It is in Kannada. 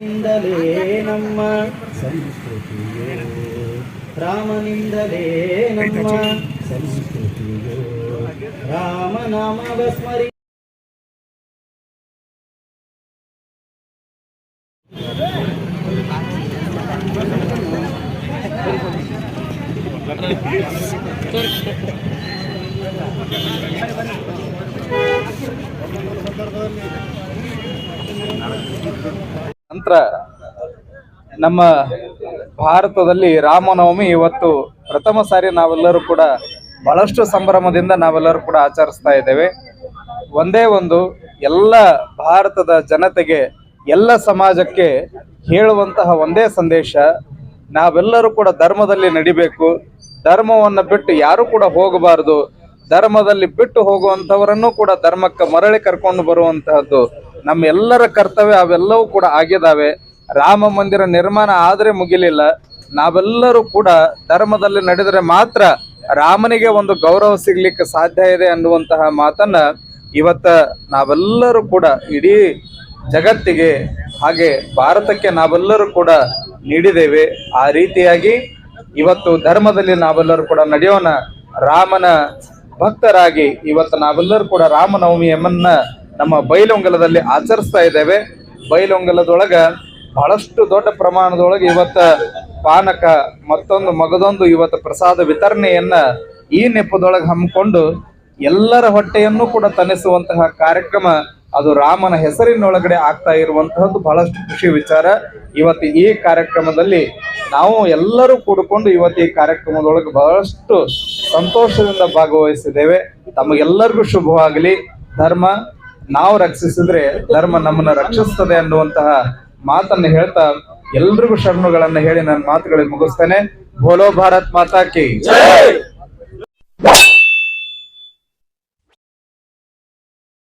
నిందలేనమ్మ. సంస్కృతియో రామ నిందలేనమ్మ సంస్కృతియో రామనామ స్మరి ನಂತರ ನಮ್ಮ ಭಾರತದಲ್ಲಿ ರಾಮನವಮಿ ಇವತ್ತು ಪ್ರಥಮ ಸಾರಿ ನಾವೆಲ್ಲರೂ ಕೂಡ ಬಹಳಷ್ಟು ಸಂಭ್ರಮದಿಂದ ನಾವೆಲ್ಲರೂ ಕೂಡ ಆಚರಿಸ್ತಾ ಇದ್ದೇವೆ. ಒಂದೇ ಒಂದು ಎಲ್ಲ ಭಾರತದ ಜನತೆಗೆ, ಎಲ್ಲ ಸಮಾಜಕ್ಕೆ ಹೇಳುವಂತಹ ಒಂದೇ ಸಂದೇಶ, ನಾವೆಲ್ಲರೂ ಕೂಡ ಧರ್ಮದಲ್ಲಿ ನಡಿಬೇಕು. ಧರ್ಮವನ್ನು ಬಿಟ್ಟು ಯಾರು ಕೂಡ ಹೋಗಬಾರದು. ಧರ್ಮದಲ್ಲಿ ಬಿಟ್ಟು ಹೋಗುವಂಥವರನ್ನು ಕೂಡ ಧರ್ಮಕ್ಕೆ ಮರಳಿ ಕರ್ಕೊಂಡು ಬರುವಂತಹದ್ದು ನಮ್ಮೆಲ್ಲರ ಕರ್ತವ್ಯ ಅವೆಲ್ಲವೂ ಕೂಡ ಆಗಿದ್ದಾವೆ. ರಾಮ ಮಂದಿರ ನಿರ್ಮಾಣ ಆದ್ರೆ ಮುಗಿಲಿಲ್ಲ. ನಾವೆಲ್ಲರೂ ಕೂಡ ಧರ್ಮದಲ್ಲಿ ನಡೆದರೆ ಮಾತ್ರ ರಾಮನಿಗೆ ಒಂದು ಗೌರವ ಸಿಗ್ಲಿಕ್ಕೆ ಸಾಧ್ಯ ಇದೆ ಅನ್ನುವಂತಹ ಮಾತನ್ನ ಇವತ್ತ ನಾವೆಲ್ಲರೂ ಕೂಡ ಇಡೀ ಜಗತ್ತಿಗೆ ಹಾಗೆ ಭಾರತಕ್ಕೆ ನಾವೆಲ್ಲರೂ ಕೂಡ ನೀಡಿದ್ದೇವೆ. ಆ ರೀತಿಯಾಗಿ ಇವತ್ತು ಧರ್ಮದಲ್ಲಿ ನಾವೆಲ್ಲರೂ ಕೂಡ ನಡೆಯೋಣ. ರಾಮನ ಭಕ್ತರಾಗಿ ಇವತ್ತು ನಾವೆಲ್ಲರೂ ಕೂಡ ರಾಮನವಮಿಯನ್ನ ನಮ್ಮ ಬೈಲೊಂಗಲದಲ್ಲಿ ಆಚರಿಸ್ತಾ ಇದ್ದೇವೆ. ಬೈಲೊಂಗಲದೊಳಗ ಬಹಳಷ್ಟು ದೊಡ್ಡ ಪ್ರಮಾಣದೊಳಗೆ ಇವತ್ತ ಪಾನಕ ಮತ್ತೊಂದು ಮಗದೊಂದು ಇವತ್ತು ಪ್ರಸಾದ ವಿತರಣೆಯನ್ನ ಈ ನೆಪದೊಳಗೆ ಹಮ್ಮಿಕೊಂಡು ಎಲ್ಲರ ಹೊಟ್ಟೆಯನ್ನು ಕೂಡ ತನಿಸುವಂತಹ ಕಾರ್ಯಕ್ರಮ ಅದು ರಾಮನ ಹೆಸರಿನೊಳಗಡೆ ಆಗ್ತಾ ಇರುವಂತಹದ್ದು ಬಹಳಷ್ಟು ಖುಷಿ ವಿಚಾರ. ಇವತ್ತು ಈ ಕಾರ್ಯಕ್ರಮದಲ್ಲಿ ನಾವು ಎಲ್ಲರೂ ಕೂಡಿಕೊಂಡು ಇವತ್ತು ಈ ಕಾರ್ಯಕ್ರಮದೊಳಗೆ ಬಹಳಷ್ಟು ಸಂತೋಷದಿಂದ ಭಾಗವಹಿಸಿದ್ದೇವೆ. ತಮಗೆಲ್ಲರಿಗೂ ಶುಭವಾಗಲಿ. ಧರ್ಮ ನಾವು ರಕ್ಷಿಸಿದ್ರೆ ಧರ್ಮ ನಮ್ಮನ್ನ ರಕ್ಷಿಸ್ತದೆ ಅನ್ನುವಂತಹ ಮಾತನ್ನ ಹೇಳ್ತಾ ಎಲ್ರಿಗೂ ಶರಣುಗಳನ್ನ ಹೇಳಿ ನನ್ನ ಮಾತುಗಳಿಗೆ ಮುಗಿಸ್ತೇನೆ. ಬೋಲೋ ಭಾರತ್ ಮಾತಾ ಕಿ